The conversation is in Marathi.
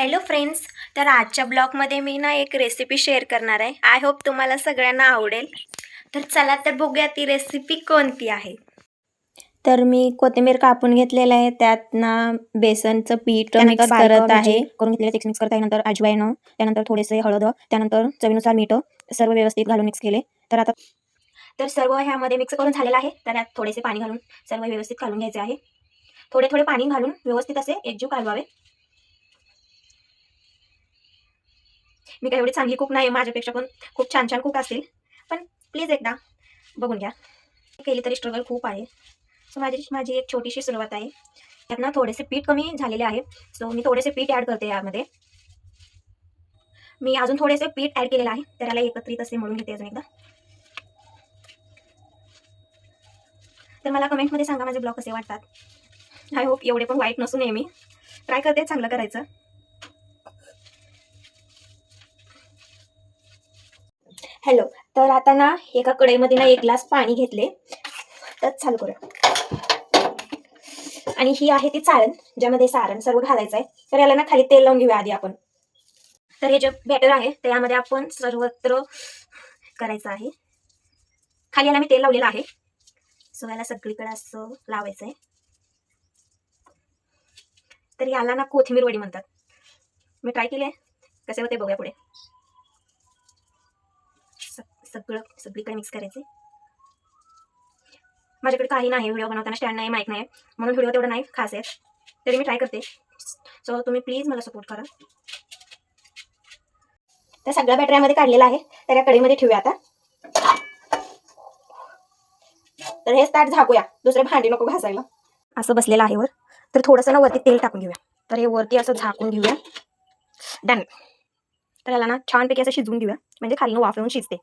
हॅलो फ्रेंड्स तर आजच्या ब्लॉगमध्ये मी ना एक रेसिपी शेअर करणार आहे. आय होप तुम्हाला सगळ्यांना आवडेल. तर चला तर बघूया ती रेसिपी कोणती आहे. तर मी कोथिंबीर कापून घेतलेलं आहे. त्यात ना बेसनचं पीठ मिक्स करत आहे. करून घेतलेलं मिक्स करत आहे. नंतर अजवाईन त्यानंतर थोडेसे हळद त्यानंतर चवीनुसार मीठ सर्व व्यवस्थित घालून मिक्स केले. तर आता तर सर्व ह्यामध्ये मिक्स करून झालेलं आहे. तर यात थोडेसे पाणी घालून सर्व व्यवस्थित घालून घ्यायचे आहे. थोडे थोडे पाणी घालून व्यवस्थित असे एकजीव कालवावे. मी काही एवढी चांगली कुक नाही माझ्यापेक्षा पण खूप छान छान कुक असतील. पण प्लीज एकदा बघून घ्या. केली तरी स्ट्रगल खूप आहे. सो माझी माझी एक छोटीशी सुरुवात आहे. त्यांना थोडेसे पीठ कमी झालेले आहे. सो मी थोडेसे पीठ ॲड करते यामध्ये. मी अजून थोडेसे पीठ ॲड केलेलं आहे. त्याला एकत्रित असे म्हणून घेते अजून एकदा. तर मला कमेंटमध्ये सांगा माझे ब्लॉग कसे वाटतात. आय होप एवढे पण वाईट नसून आहे मी. ट्राय करते चांगलं करायचं. हॅलो तर आता ना एका कढईमध्ये ना एक ग्लास पाणी घेतले. तर चालू करूया. आणि ही आहे ती चाळण ज्यामध्ये सारण सर्व घालायचं आहे. तर याला ना खाली तेल लावून घेऊया आधी आपण. तर हे जे बॅटर आहे त्यामध्ये आपण सर्वत्र करायचं आहे. खाली याला मी तेल लावलेलं आहे. सो याला सगळीकडे असं लावायचं आहे. तर याला ना कोथिंबीर वडी म्हणतात. मी ट्राय केली आहे. कसे होते बघूया पुढे. सगळं सगळीकडे मिक्स करायचे माझ्याकडे काही नाही व्हिडिओ बनवताना स्टँड नाही माईक नाही. म्हणून व्हिडिओ तेवढं नाही खास आहे. तरी मी ट्राय करते. सो तुम्ही प्लीज मला सपोर्ट करा. तर सगळ्या बॅटऱ्यामध्ये काढलेला आहे. तर या कढईमध्ये ठेवूया आता. तर हे ताट झाकूया. दुसरे भांडी नको घासायला. असं बसलेलं आहे वर. तर थोडंसं ना वरती तेल टाकून घेऊया. तर हे वरती असं झाकून घेऊया. डन तर याला ना छानपैकी असं शिजवून घेऊया. म्हणजे खाली वाफ येऊन शिजते.